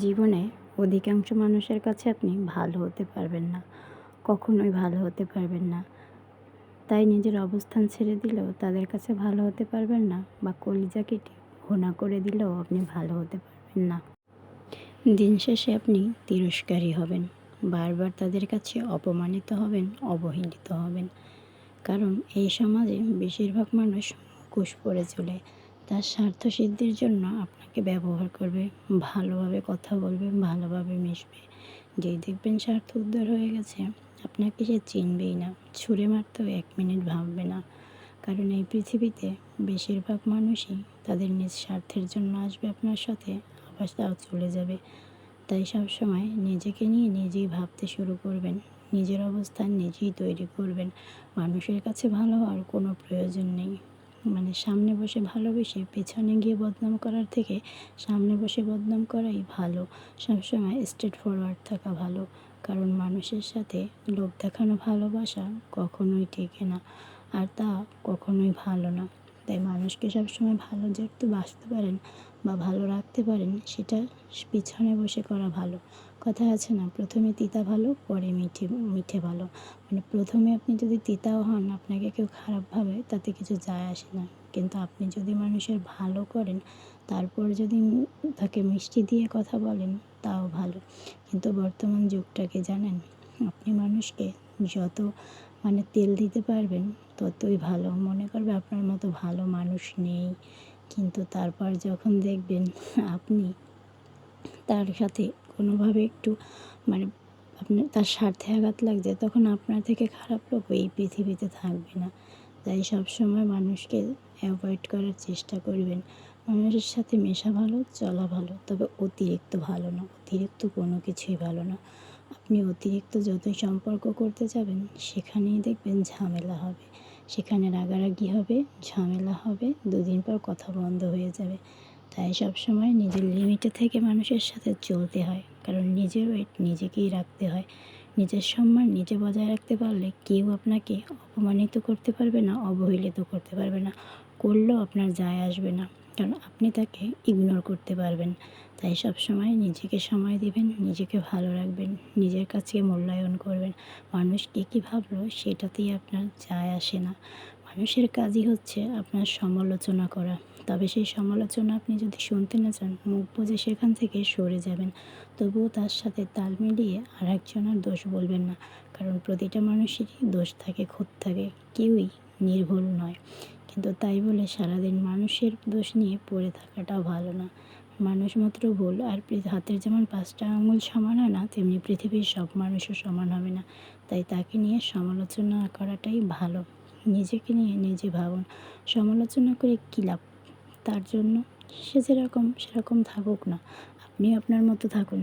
জীবনে অধিকাংশ মানুষের কাছে আপনি ভালো হতে পারবেন না, কখনোই ভালো হতে পারবেন না। তাই নিজের অবস্থান ছেড়ে দিলেও তাদের কাছে ভালো হতে পারবেন না বা কলিজা কেটে ঘোনা করে দিলেও আপনি ভালো হতে পারবেন না। দিন শেষে আপনি তিরস্কারী হবেন, বারবার তাদের কাছে অপমানিত হবেন অবহেলিত হবেন। কারণ এই সমাজে বেশিরভাগ মানুষ মুখোশ পরে চলে। তার স্বার্থ সিদ্ধির জন্য আপনাকে ব্যবহার করবে, ভালোভাবে কথা বলবে, ভালোভাবে মিশবে। যেই দেখবেন স্বার্থ উদ্ধার হয়ে গেছে, আপনাকে সে চিনবেই না, ছুঁড়ে মারতেও এক মিনিট ভাববে না। কারণ এই পৃথিবীতে বেশিরভাগ মানুষই তাদের নিজ স্বার্থের জন্য আসবে আপনার সাথে, আবার তাও চলে যাবে। তাই সবসময় নিজেকে নিয়ে নিজেই ভাবতে শুরু করবেন, নিজের অবস্থান নিজেই তৈরি করবেন। মানুষের কাছে ভালো হওয়ার কোনো প্রয়োজন নেই। মানে সামনে বসে ভালোবেসে পেছনে গিয়ে বদনাম করার থেকে সামনে বসে বদনাম করাই ভালো। সবসময় স্ট্রেট ফরওয়ার্ড থাকা ভালো। কারণ মানুষের সাথে লোক দেখানো ভালোবাসা কখনোই টেকে না। আর তা কখনোই ভালো না। তাই মানুষকে সবসময় ভালো যেহেতু বাঁচতে পারেন বা ভালো রাখতে পারেন, সেটা পিছনে বসে করা ভালো। কথা আছে না, প্রথমে তিতা ভালো, পরে মিঠে মিঠে ভালো। মানে প্রথমে আপনি যদি তিতাও হন, আপনাকে কেউ খারাপ ভাবে, তাতে কিছু যায় আসে না। কিন্তু আপনি যদি মানুষের ভালো করেন, তারপর যদি তাকে মিষ্টি দিয়ে কথা বলেন, তাও ভালো। কিন্তু বর্তমান যুগটাকে জানেন আপনি মানুষকে যত মানে তেল দিতে পারবেন, ততই ভালো। মনে করবে আপনার মতো ভালো মানুষ নেই। কিন্তু তারপর যখন দেখবেন আপনি তার সাথে কোনোভাবে একটু মানে আপনার, তার স্বার্থে আঘাত লাগছে, তখন আপনার থেকে খারাপ লোক এই পৃথিবীতে থাকবে না। তাই সবসময় মানুষকে অ্যাভয়েড করার চেষ্টা করবেন। মানুষের সাথে মেশা ভালো, চলা ভালো, তবে অতিরিক্ত ভালো না। অতিরিক্ত কোনো কিছুই ভালো না। আপনি অতিরিক্ত যতই সম্পর্ক করতে যাবেন, সেখানেই দেখবেন ঝামেলা হবে। সেখানে রাগারাগি হবে, ঝামেলা হবে, দুদিন পর কথা বন্ধ হয়ে যাবে। তাই সবসময় নিজের লিমিটে থেকে মানুষের সাথে চলতে হয়। কারণ নিজের ওয়েট নিজেকেই রাখতে হয়। নিজের সম্মান নিজে বজায় রাখতে পারলে কেউ আপনাকে অপমানিত করতে পারবে না, অবহেলিত করতে পারবে না। করলেও আপনার যায় আসবে না। কারণ আপনি তাকে ইগনোর করতে পারবেন। তাই সব সময় নিজেকে সময় দিবেন, নিজেকে ভালো রাখবেন, নিজের কাছে মূল্যায়ন করবেন। মানুষ কী কী ভাবলো সেটাতেই আপনার যায় আসে না। মানুষের কাজই হচ্ছে আপনার সমালোচনা করা। তবে সেই সমালোচনা আপনি যদি শুনতে না চান, মুখ বুঝে সেখান থেকে সরে যাবেন। তবুও তার সাথে তাল মিলিয়ে আর একজনের দোষ বলবেন না। কারণ প্রতিটা মানুষেরই দোষ থাকে, খুঁত থাকে। কেউই নির্ভুল নয়। কিন্তু তাই বলে সারাদিন মানুষের দোষ নিয়ে পড়ে থাকাটাও ভালো না। মানুষ মাত্র ভুল আর হাতের যেমন পাঁচটা আঙুল সমান হয় না, তেমনি পৃথিবীর সব মানুষও সমান হবে না। তাই তাকে নিয়ে সমালোচনা করাটাই ভালো। নিজেকে নিয়ে নিজে ভাবুন। সমালোচনা করে কী লাভ? তার জন্য সে যেরকম সেরকম থাকুক না। আপনি আপনার মতো থাকুন।